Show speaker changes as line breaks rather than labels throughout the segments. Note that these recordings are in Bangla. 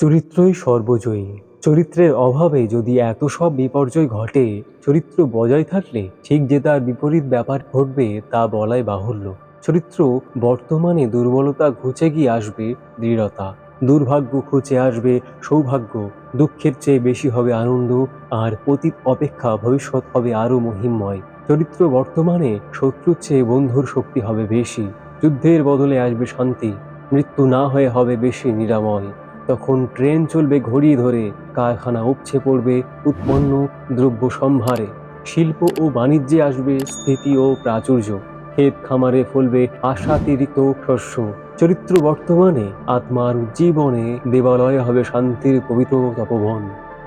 চরিত্রই সর্বজয়ী। চরিত্রের অভাবে যদি এত সব বিপর্যয় ঘটে, চরিত্র বজায় থাকলে ঠিক যে তার বিপরীত ব্যাপার ঘটবে তা বলাই বাহুল্য। চরিত্র বর্তমানে দুর্বলতা ঘুচে গিয়ে আসবে দৃঢ়তা। দুর্ভাগ্য ঘুচে আসবে সৌভাগ্য। দুঃখের চেয়ে বেশি হবে আনন্দ, আর অতীত অপেক্ষা ভবিষ্যৎ হবে আরও মহিমময়। চরিত্র বর্তমানে শত্রুর চেয়ে বন্ধুর শক্তি হবে বেশি। যুদ্ধের বদলে আসবে শান্তি। মৃত্যু না হয়ে হবে বেশি নিরাময়। তখন ট্রেন চলবে ঘড়ি ধরে, কারখানা উপচে পড়বে উৎপন্ন দ্রব্য সম্ভারে। শিল্প ও বাণিজ্যে আসবে স্থিতি ও প্রাচুর্য। ক্ষেত খামারে ফলবে আশাতীরিত শস্য। চরিত্র বর্তমানে আত্মার উজ্জীবনে দেবালয় হবে শান্তির পবিত্র তপবন।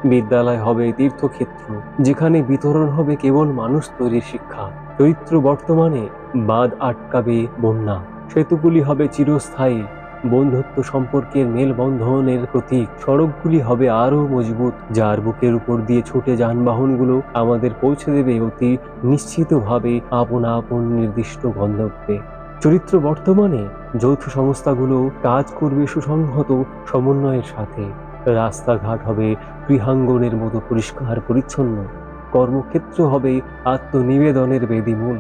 বিদ্যালয় হবে তীর্থক্ষেত্র, যেখানে বিতরণ হবে কেবল মানুষ তৈরির শিক্ষা। চরিত্র বর্তমানে বাদ আটকাবে বন্যা। সেতুগুলি হবে চিরস্থায়ী। বন্ধুত্ব সম্পর্কের মেলবন্ধনের প্রতীক। সড়কগুলি হবে আরও মজবুত, যার বুকের উপর দিয়ে ছুটে যানবাহনগুলো আমাদের পৌঁছে দেবে অতি নিশ্চিতভাবে আপন আপন নির্দিষ্ট গন্তব্যে। চরিত্র বর্তমানে যৌথ সংস্থাগুলো কাজ করবে সুসংহত সমন্বয়ের সাথে। রাস্তাঘাট হবে গৃহাঙ্গনের মতো পরিষ্কার পরিচ্ছন্ন। কর্মক্ষেত্র হবে আত্মনিবেদনের বেদিমূল।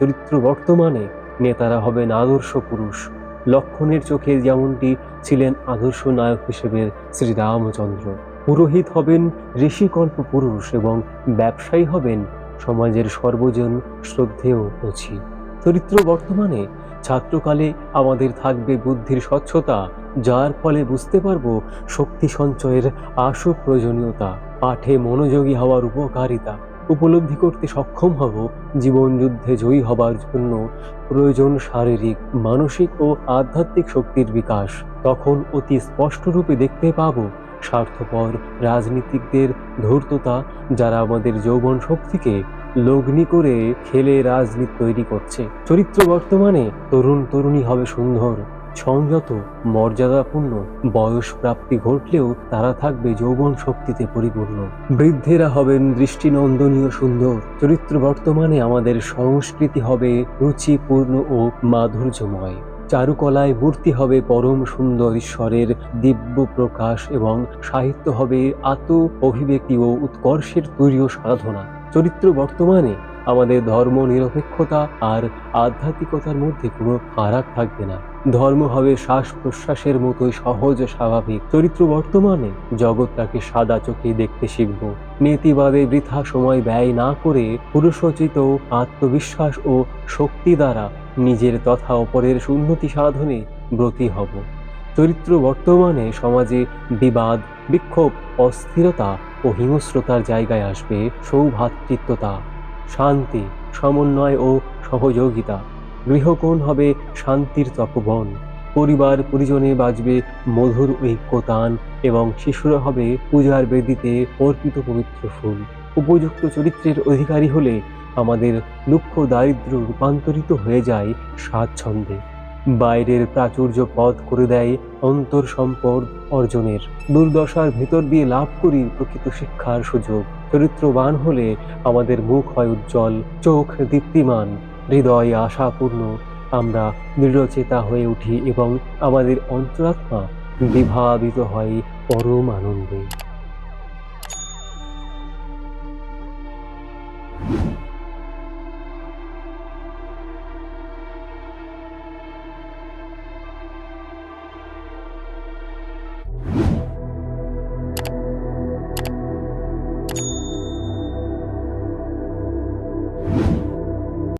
চরিত্র বর্তমানে নেতারা হবেন আদর্শ পুরুষ। লক্ষণের চোখে যেমনটি ছিলেন আদর্শ নায়ক হিসেবে শ্রীরামচন্দ্র। পুরোহিত হবেন ঋষিকল্প পুরুষ এবং ব্যবসায়ী হবেন সমাজের সর্বজন শ্রদ্ধেয় অছি চরিত্র বর্তমানে ছাত্রকালে আমাদের থাকবে বুদ্ধির স্বচ্ছতা, যার ফলে বুঝতে পারব শক্তি সঞ্চয়ের আশু প্রয়োজনীয়তা, পাঠে মনোযোগী হওয়ার উপকারিতা। উপলব্ধি করতে সক্ষম হব, জীবন যুদ্ধে জয়ী হবার জন্য প্রয়োজন শারীরিক, মানসিক ও আধ্যাত্মিক শক্তির বিকাশ। তখন অতি স্পষ্টরূপে দেখতে পাব স্বার্থপর রাজনীতিকদের ধূর্ততা, যারা আমাদের যৌবন শক্তিকে লগ্নি করে খেলে রাজনীতি তৈরি করছে। চরিত্র বর্তমানে তরুণ তরুণী হবে সুন্দর। সংযত মর্যাদাপূর্ণ বয়স প্রাপ্তি ঘটলেও তারা থাকবে যৌবন শক্তিতে পরিপূর্ণ। বৃদ্ধেরা হবেন দৃষ্টিনন্দনীয় সুন্দর। চরিত্র বর্তমানে আমাদের সংস্কৃতি হবে রুচিপূর্ণ ও মাধুর্যময়। চারুকলায় মূর্তি হবে পরম সুন্দর ঈশ্বরের দিব্য প্রকাশ এবং সাহিত্য হবে আত্ম অভিব্যক্তি ও উৎকর্ষের তুরীয় সাধনা। চরিত্র বর্তমানে আমাদের ধর্ম নিরপেক্ষতা আর আধ্যাত্মিকতার মধ্যে কোনো ফারাক থাকবে না। ধর্ম হবে শ্বাস প্রশ্বাসের মতোই সহজ স্বাভাবিক। চরিত্র বর্তমানে জগৎটাকে সাদা চোখে দেখতে শিখব। নীতিবাদে বৃথা সময় ব্যয় না করে পুরুষোচিত আত্মবিশ্বাস ও শক্তি দ্বারা নিজের তথা অপরের উন্নতি সাধনে ব্রতী হব। চরিত্র বর্তমানে সমাজে বিবাদ, বিক্ষোভ, অস্থিরতা ও হিংস্রতার জায়গায় আসবে সৌভাতৃত্বতা। শান্তি, সমন্বয় ও সহযোগিতা। গৃহকোণ হবে শান্তির তপবন। পরিবার পরিজনে বাজবে মধুর ঐক্যতান এবং শিশুরা হবে পূজার বেদিতে অর্পিত পবিত্র ফুল। উপযুক্ত চরিত্রের অধিকারী হলে আমাদের দুঃখ দারিদ্র রূপান্তরিত হয়ে যায় স্বাচ্ছন্দ্যে। বাইরের প্রাচুর্য পথ করে দেয় অন্তর সম্পদ অর্জনের। দুর্দশার ভেতর দিয়ে লাভ করি প্রকৃত শিক্ষার সুযোগ। চরিত্রবান হলে আমাদের মুখ হয় উজ্জ্বল, চোখ দীপ্তিমান, হৃদয় আশাপূর্ণ। আমরা দৃঢ়চেতা হয়ে উঠি এবং আমাদের অন্তরাত্মা বিভাবিত হয় পরম আনন্দে।